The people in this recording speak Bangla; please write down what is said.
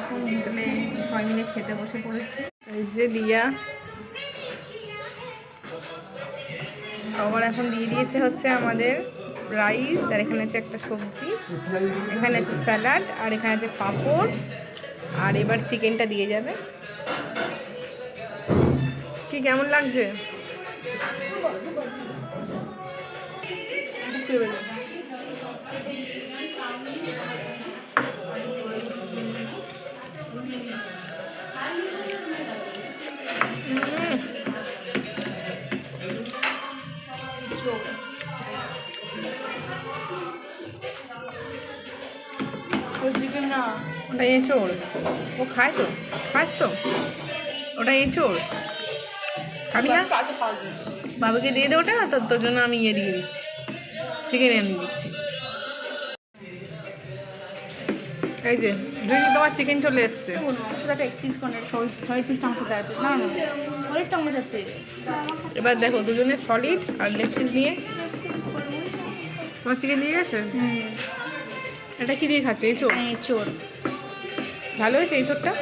এখন হোটেলে সবাই মিলে খেতে বসে পড়েছি। এই যে দিয়া। আবার এখন দিয়ে দিয়েছে হচ্ছে আমাদের রাইস আর এখানে আছে একটা সবজি এখানে আছে স্যালাড আর এখানে আছে পাঁপড় আর এবার চিকেনটা দিয়ে যাবে। কি কেমন লাগছে? উম। চিকেন ওটা এঁচোড় ও খায় তো? খাস তো? ওটা এঁচোড় খাবি না? বাবুকে দিয়ে দে ওটা, তোর জন্য আমি ইয়ে দিয়ে দিচ্ছি। চিকেন এনে দিচ্ছি। এই যে যদি তোমার চিকেন চলে এসছে। এক্সচেঞ্জ করে ছয় আমার সাথে আছে। না না অনেকটা আমার আছে এবার দেখো দুজনে সলিড আর লেগ পিস নিয়ে। তোমার চিকেন দিয়ে গেছে? হুম। এটা কি দিয়ে খাচ্ছে? এই চোর চোর ভালো হয়েছে এই চোরটা